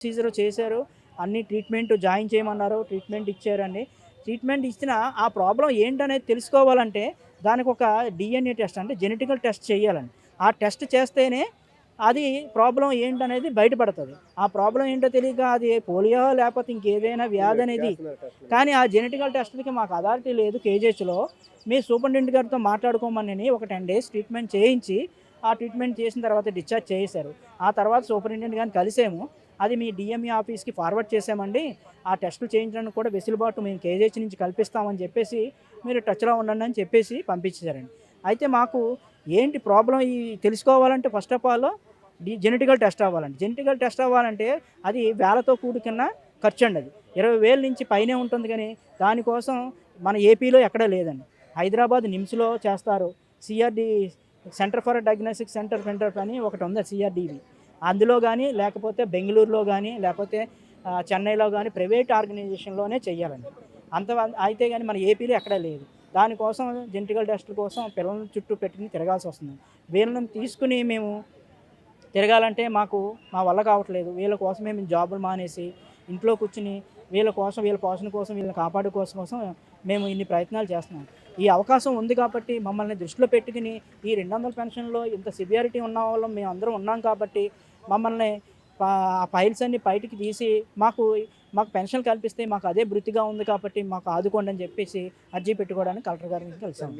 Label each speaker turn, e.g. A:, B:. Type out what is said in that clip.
A: Procedure చేశారు. అన్ని treatment join చేయమన్నారు. ట్రీట్మెంట్ ఇచ్చారండి. ట్రీట్మెంట్ ఇచ్చిన ఆ ప్రాబ్లం ఏంటనేది తెలుసుకోవాలంటే దానికి ఒక డిఎన్ఏ టెస్ట్ అంటే జెనెటికల్ టెస్ట్ చేయాలండి. ఆ టెస్ట్ చేస్తేనే అది ప్రాబ్లం ఏంటనేది బయటపడుతుంది. ఆ ప్రాబ్లం ఏంటో తెలియక అది పోలియో లేకపోతే ఇంకేదైనా వ్యాధి అనేది కానీ ఆ జెనెటికల్ టెస్ట్కి మాకు అథారిటీ లేదు కేజీహెచ్లో మీ సూపరింటెండెంట్ గారితో మాట్లాడుకోమని ఒక టెన్ డేస్ ట్రీట్మెంట్ చేయించి ఆ ట్రీట్మెంట్ చేసిన తర్వాత డిశ్చార్జ్ చేశారు. ఆ తర్వాత సూపరింటెండెంట్ గారిని కలిసాము. అది మీ డిఎంఈ ఆఫీస్కి ఫార్వర్డ్ చేసామండి. ఆ టెస్టులు చేయించడానికి కూడా వెసులుబాటు మేము కేజీహెచ్ నుంచి కల్పిస్తామని చెప్పేసి మీరు టచ్లో ఉండండి అని చెప్పేసి పంపించారండి అయితే మాకు ఏంటి ప్రాబ్లం ఈ తెలుసుకోవాలంటే first of all the genetical test అవ్వాలండి. జెనెటికల్ టెస్ట్ అవ్వాలంటే అది వేలతో కూడుకున్న ఖర్చు అండి అది. ఇరవై వేల నుంచి పైనే ఉంటుంది కానీ దానికోసం మన ఏపీలో ఎక్కడా లేదండి. హైదరాబాద్ నిమ్స్లో చేస్తారు. CRD centre for diagnostic centre centre అని ఒకటి ఉంది సిఆర్డివి అందులో కానీ లేకపోతే బెంగళూరులో కానీ లేకపోతే చెన్నైలో కానీ ప్రైవేట్ ఆర్గనైజేషన్లోనే చేయాలండి అంత అయితే కానీ మన ఏపీలో ఎక్కడా లేదు. దానికోసం జెంటికల్ టెస్టుల కోసం పిల్లలను చుట్టూ పెట్టుకుని తిరగాల్సి వస్తుంది. వీళ్ళని తీసుకుని మేము తిరగాలంటే మాకు మా వల్ల కావట్లేదు. వీళ్ళ కోసం మేము జాబులు మానేసి ఇంట్లో కూర్చుని వీళ్ళ కోసం వీళ్ళ పోషణ కోసం వీళ్ళని కాపాడు కోసం కోసం మేము ఇన్ని ప్రయత్నాలు చేస్తున్నాం. ఈ అవకాశం ఉంది కాబట్టి మమ్మల్ని దృష్టిలో పెట్టుకుని ఈ రెండు వందల పెన్షన్లో ఇంత సివియారిటీ ఉన్న వాళ్ళం మేము అందరం ఉన్నాం కాబట్టి మమ్మల్ని ఆ ఫైల్స్ అన్ని బయటికి తీసి మాకు మాకు పెన్షన్ కల్పిస్తే మాకు అదే వృత్తిగా ఉంది కాబట్టి మాకు ఆదుకోండి అని చెప్పేసి అర్జీ పెట్టుకోవడానికి కలెక్టర్ గారిని కలిసాం